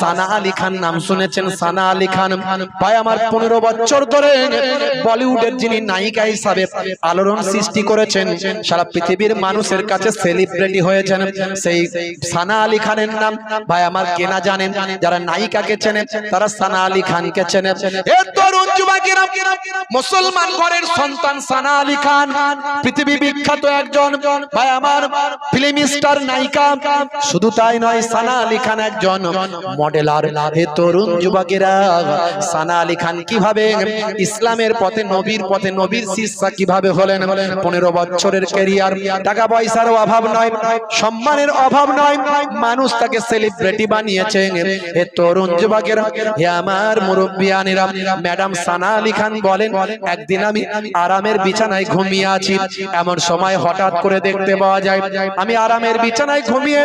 সানা আলী খান নাম শুনেছেন সানা আলী খান। ভাই আমার পনেরো বছর ধরে বলিউডের যিনি নায়িকা হিসাবে আলোড়ন সৃষ্টি করেছেন সারা পৃথিবীর মানুষের কাছে সেলিব্রিটি হয়েছেন সেই সানা আলী খানের নাম। ভাই আমার কেনা জানেন যারা নায়িকাকে চেনে তারা সানা আলী খানকে চেনে। এ তরুণ যুবকেরা মুসলমান ঘরের সন্তান সানা আলী খান পৃথিবী বিখ্যাত একজন। ভাই আমার ফিল্ম স্টার নায়িকা শুধু তাই নয় সানা আলী খান একজন। মডেলার হে তরুণ যুবকেরা, সানা আলী খান কীভাবে ইসলামের পথে, নবীর পথে, নবীর শিষ্যা কীভাবে হলেন? পনেরো বছরের ক্যারিয়ার টাকা পয়সার অভাব নয়, সম্মানের অভাব নয়, মানুষ তাকে সেলিব্রিটি বানিয়েছে। হে তরুণ যুবকেরা, হে আমার মুরব্বিয়ানেরা ম্যাডাম সানা আলী খান বলেন, একদিন আমি আরামের বিছানায় ঘুমিয়ে আছি। এমন সময় হঠাৎ করে দেখতে পাওয়া যায়, আমি আরামের বিছানায় ঘুমিয়ে,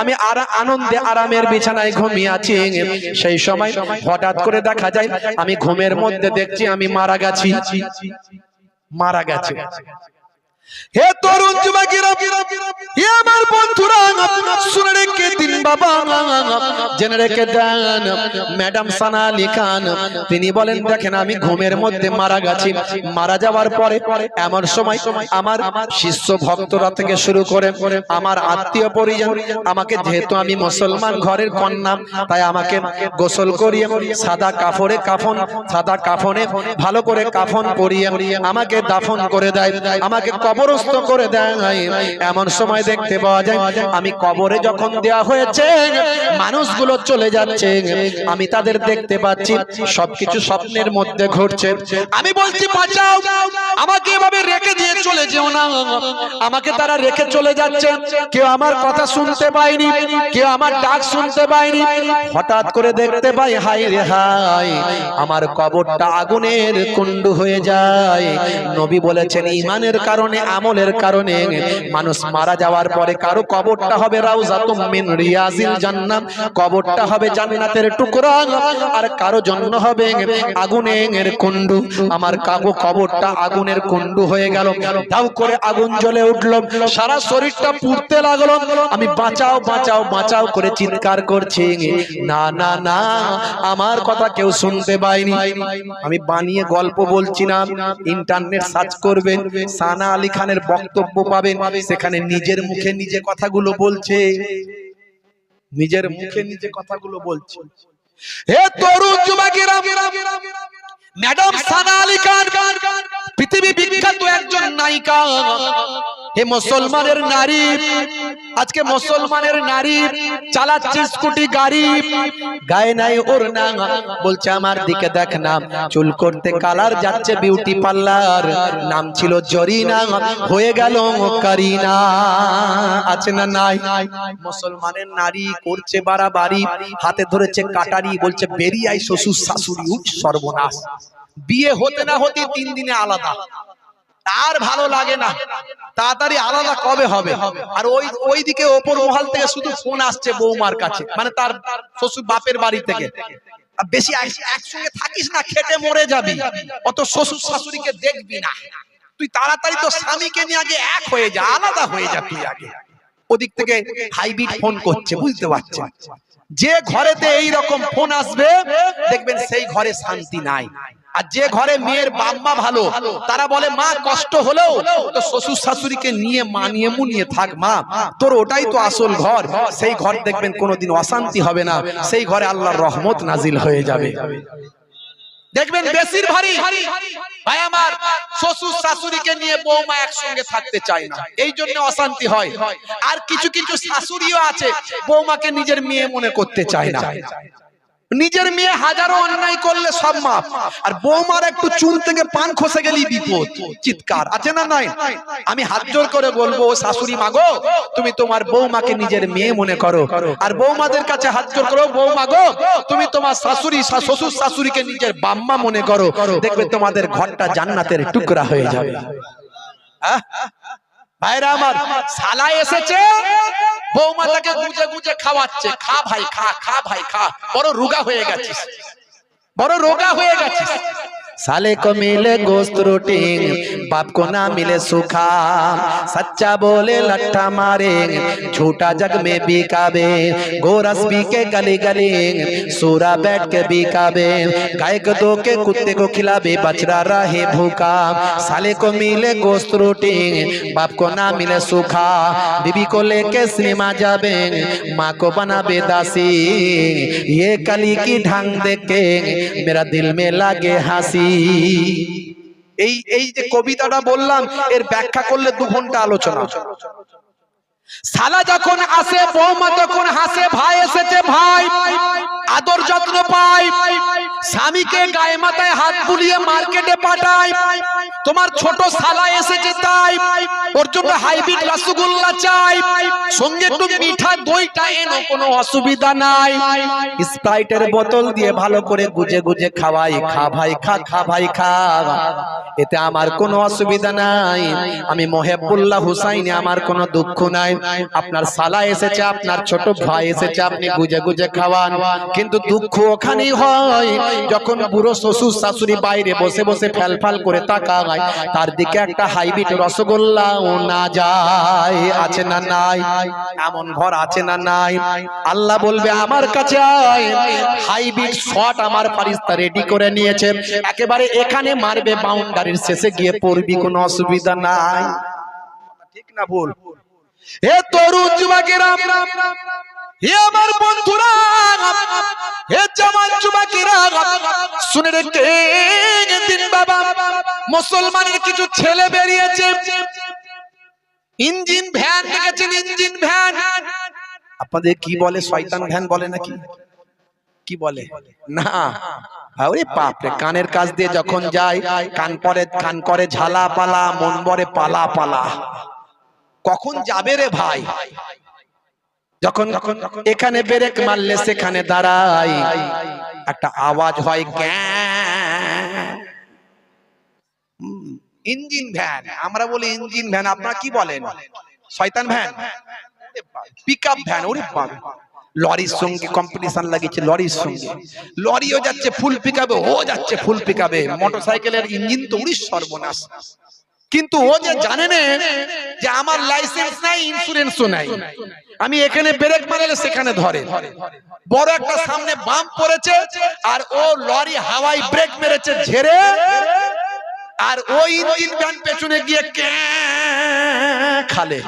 আমি আনন্দে আরামের বিছানায় ঘুমিয়ে আছি, সেই সময় হঠাৎ করে দেখা যায়, আমি ঘুমের মধ্যে দেখছি আমি মারা গেছি। মারা গেছে। হে তরুণ আমার দিন তিনি বলেন, দেখেন, আমি ঘুমের মধ্যে মারা গেছি। মারা যাওয়ার পরে এমন সময় আমার শিষ্য ভক্তরা থেকে শুরু করে আমার আত্মীয় পরিজন, আমাকে যেহেতু আমি মুসলমান ঘরের কন্যা, তাই আমাকে গোসল করিয়ে, সাদা কাফন সাদা কাফনে ভালো করে কাফন আমাকে দাফন করে দেয়, আমাকে কবরস্থ করে দেয়। এমন সময় দেখতে পাওয়া যায়, আমি কবরে যখন দেয়া হয়েছে মানুষগুলো চলে যাচ্ছে, আমি তাদের দেখতে পাচ্ছি, সবকিছু স্বপ্নের মধ্যে ঘটছে। আমি বলছি, বাঁচাও, আমাকে এভাবে রেখে দিয়ে চলে যেও না। আমাকে তারা রেখে চলে যাচ্ছে। কেউ আমার কথা শুনতে পায়নি, কেউ আমার ডাক শুনতে পায়নি। হঠাৎ করে দেখতে পাই হাই রে হাই আমার কবরটা আগুনের কুণ্ডু হয়ে যায়। নবী বলেছেন, ইমানের কারণে, আমলের কারণে মানুষ মারা যাওয়ার পরে কারও কবরটা হবে রাউজাতুম মিন রিয়াজিল জান্নাত কবরটা হবে জান্নাতের টুকরা। আর কারও জন্য হবে আগুনের কুণ্ডু। আমার কাগো কবরটা আগুনের কুণ্ডু হয়ে গেল। দাও করে আগুন জ্বলে উঠল। সারা শরীরটা পুড়তে লাগল। আমি বাঁচাও বাঁচাও বাঁচাও করে চিৎকার করছি। না না না, আমার কথা কেউ শুনতে পায়নি। আমি বানিয়ে গল্প বলছি না ইন্টারনেট সার্চ করবেন, সানা আলী খানের বক্তব্য পাবেন। সেখানে নিজের মুখে নিজে কথাগুলো বলছে। নিজের মুখে নিজে কথাগুলো বলছে। হে তরুণ যুবকেরা ম্যাডাম সানা আলী খান পৃথিবী বিখ্যাত একজন নায়িকা। হে মুসলমানের নারী আজকে মুসলমানের নারী চালাচ্ছে স্কুটি গাড়ি। গায়ে নাই ওর না বলছে আমার দিকে দেখ না। চুল করতে কালার যাচ্ছে বিউটি পার্লার নাম ছিল জরিনা। হয়ে গেল কারিনা আছে না নাই? মুসলমানের নারী করছে বাড়াবাড়ি। হাতে ধরেছে কাটারি বলছে বেরিয়ে আই শ্বশুর শাশুড়ি উঠ সর্বনাশ। বিয়ে হতে না হতে তিন দিনে আলাদা। আর ভালো লাগে না। তাড়াতাড়ি আলাদা কবে হবে? আর ওই, ওইদিকে ওপর মহল থেকে শুধু ফোন আসছে বৌমার কাছে মানে তার শ্বশুর বাপের বাড়ি থেকে। বেশি একসঙ্গে থাকিস না, খেটে মরে যাবি। অত শ্বশুর শাশুড়িকে দেখবি না। তুই তাড়াতাড়ি তো স্বামীকে নিয়ে আগে এক হয়ে যা, আলাদা হয়ে যা তুই আগে। ওদিক থেকে হাইব্রিড ফোন করছে, বুঝতে পারছেন? যে ঘরেতে এই রকম ফোন আসবে, দেখবেন সেই ঘরে শান্তি নাই। আর যে ঘরে মেয়ের বাম্মা ভালো, তারা বলে, মা, কষ্ট হলেও তো শ্বশুর শাশুড়িকে নিয়ে মানিয়ে মুনিয়ে থাক, মা। তোর ওটাই তো আসল ঘর। সেই ঘর দেখবেন কোনোদিন অশান্তি হবে না। সেই ঘরে আল্লাহর রহমত নাজিল হয়ে যাবে। দেখবেন বেশির ভারী ভাই আমার শ্বশুর শাশুড়িকে নিয়ে বৌমা একসঙ্গে থাকতে চায় না। এই জন্য অশান্তি হয়। আর কিছু কিছু শাশুড়িও আছে, বৌমাকে নিজের মেয়ে মনে করতে চায় না। নিজের মেয়ে হাজারো অন্যায় করলে সব মাপ আর বৌমার একটু চুন থেকে পান খসে গেলেই বিপদ। চিৎকার, আছে না নাই? আমি হাত জোর করে বলব শাশুড়ি মাগো তুমি তোমার বৌমাকে নিজের মেয়ে মনে করো। আর বৌমাদের কাছে হাত জোর করো বৌমা গো, তুমি তোমার শাশুড়ি শ্বশুর শাশুড়িকে নিজের বাম্মা মনে করো। দেখবে তোমাদের ঘরটা জান্নাতের টুকরা হয়ে যাবে। আহ? ভাইরা আমার, শালা এসেছে বৌমা তাকে গুজে গুজে খাওয়াচ্ছে। খা ভাই, খা খা ভাই, খা। বড় রোগা হয়ে গেছিস। বড় রোগা হয়ে গেছিস। साले को मिले गोश्त रोटी बाप को ना मिले सूखा सच्चा बोले लट्ठा मारे झूठा जग में बिकाबे गोरस पी के गली गली सूरा बैठ के बिकाबे गाय को दो के कुत्ते को खिलाबे बछड़ा रहे भूखा साले को मिले गोश्त रोटी बाप को ना मिले सूखा बीबी को लेके सिनेमा जाबे माँ को बना बेदासी ये कली की ढंग देख मेरा दिल में लागे হাসি এই এই যে কবিতাটা বললাম, এর ব্যাখ্যা করলে দু ঘণ্টা আলোচনা। সালা যখন আসে, বৌমা তখন হাসে, ভাই এসেছে ভাই। আদর যত্ন পায় স্বামীকে গায়ে মাথায় হাত বুলিয়ে মার্কেটে পাঠায় তোমার ছোট সালা এসেছে তাই। ওর জন্য হাইব্রিড রসগোল্লা চাই। সঙ্গে একটু মিঠা দইটা এনো কোনো অসুবিধা নাই। স্প্রাইটের বোতল দিয়ে ভালো করে গুজে গুজে খাওয়াই। খা ভাই, খা খা ভাই, খা এতে আমার কোনো অসুবিধা নাই। আমি মোহেবুল্লাহ হুসাইনে আমার কোনো দুঃখ নাই। আপনার সালা এসেছে, আপনার ছোট ভাই এসেছে, আপনি গুজে গুজে খাওয়ান। কিন্তু দুঃখ ওখানেই হয় যখন বুড়ো শ্বশুর শাশুড়ি বাইরে বসে বসে ফ্যালফাল করে তাকায়, তার দিকে একটা হাইব্রিড রসগোল্লা ও না যায়, আছে না নাই? এমন ঘর আছে না নাই? আল্লাহ বলবে, আমার কাছে আয়। হাইব্রিড শট আমার ফারিস্তা রেডি করে নিয়েছে। একেবারে এখানে মারবে বাউন্ডারির শেষে গিয়ে পড়বি, কোনো অসুবিধা নাই। ঠিক না ভুল? হে তরুণ যুবকেরা আমার বন্ধুরা শুনে রেখে দিন বাবা, মুসলমানের কিছু ছেলে বেরিয়েছে। ইঞ্জিন ভ্যান দেখেছেন, ইঞ্জিন ভ্যান। আপনাদের কি বলে, শয়তান ভ্যান বলে নাকি? কি বলে? না। ওরে বাপরে, কানের কাজ দিয়ে যখন যায় কান পরে, কান করে ঝালা পালা মন বরে পালা পালা কখন যাবে রে ভাই? যখন এখানে ব্রেক মারলে সেখানে দাঁড়াই একটা আওয়াজ হয় ইঞ্জিন ভ্যান। আমরা বলি ইঞ্জিন ভ্যান। আপনারা কি বলেন? শয়তান ভ্যান? পিক আপ ভ্যান ওরে লরির সঙ্গে কম্পিটিশন লাগিয়েছে লরির সঙ্গে। লরিও যাচ্ছে ফুল পিকাবে ও যাচ্ছে ফুল পিকাবে মোটরসাইকেলের ইঞ্জিন তো উড়িস সর্বনাশ। কিন্তু ও যে জানে না যে আমার লাইসেন্স নাই ইন্স্যুরেন্সও নাই। আমি এখানে ব্রেক মারলে সেখানে ধরে। বড় একটা সামনে বাম্প পড়েছে, আর ও লরি হাওয়াই ব্রেক মেরেছে ঝেড়ে, আর ওই ইঞ্জিন ভ্যান পেছনে গিয়ে খালে।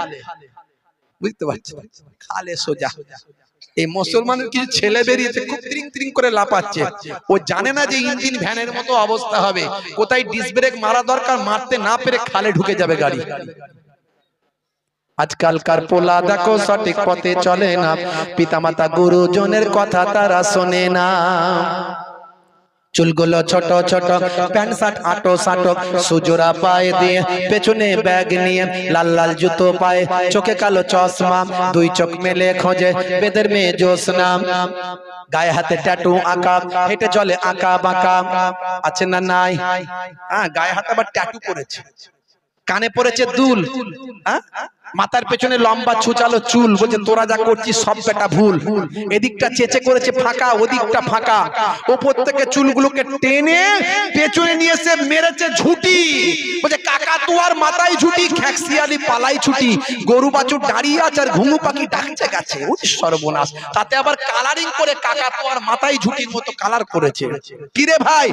বুঝতে পারছি খালে সোজা। এই মুসলমানের কিছু ছেলে বেরিয়েছে, খুব ত্রিং ত্রিং করে লাপাচ্ছে ও জানে না যে ইঞ্জিন ভ্যানের মতো অবস্থা হবে। কোথায় ডিস ব্রেক মারা দরকার, মারতে না পেরে খালে ঢুকে যাবে গাড়ি। আজকালকার পোলা দেখো সঠিক পথে চলে না। পিতামাতা গুরুজনের কথা তারা শোনে না। চুলগুলো ছোট ছোট, প্যান্ট শার্ট আটো সাটো সুজোরা পায়ে দিয়ে পেছনে ব্যাগ নিয়ে লাল লাল জুতো পায়ে, চোখে কালো চশমা, দুই চোখ মেলে খোঁজে বেদের মেয়ে জোসনা গায়ে হাতে ট্যাটু আঁকা, হেঁটে চলে আঁকা বাঁকা। আছে না নাই? হ্যাঁ গায়ে হাতে আবার ট্যাটু করেছে কানে পড়েছে দুল। হ্যাঁ? মাথার পেছনে লম্বা ছুচালো চুল, বলছে, তোরা যা করছিস সব বেটা ভুল। এদিকটা চেচে করেছে ফাঁকা, ওদিকটা ফাঁকা। ওপর থেকে চুলগুলোকে টেনে পেছনে নিয়ে এসে মেরেছে ঝুটি। বলছে, কাকা তুয়ার মাথায় ঝুটি খ্যাক্সিয়ালি পালাই ছুটি। গরু বাছুর দাঁড়িয়ে আছে আর ঘুমু পাখি ডাকছে গেছে। ওই সর্বনাশ। তাতে আবার কালারিং করে, কাকা তুয়ার মাথায় ঝুটির মতো কালার করেছে। কিরে ভাই?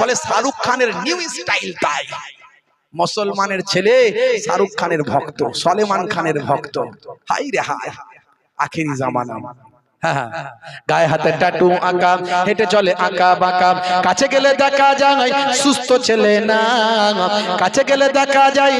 বলে, শাহরুখ খানের নিউ স্টাইল তাই। মুসলমানের ছেলে শাহরুখ খানের ভক্ত সলেমান খানের ভক্ত। হাই রে হাই আখেরি জামানা। হ্যাঁ, গায়ে হাতে টাটু আঁকা হেঁটে চলে আঁকা বাঁকা। কাছে গেলে দেখা যায় সুস্থ ছেলে না। কাছে গেলে দেখা যায়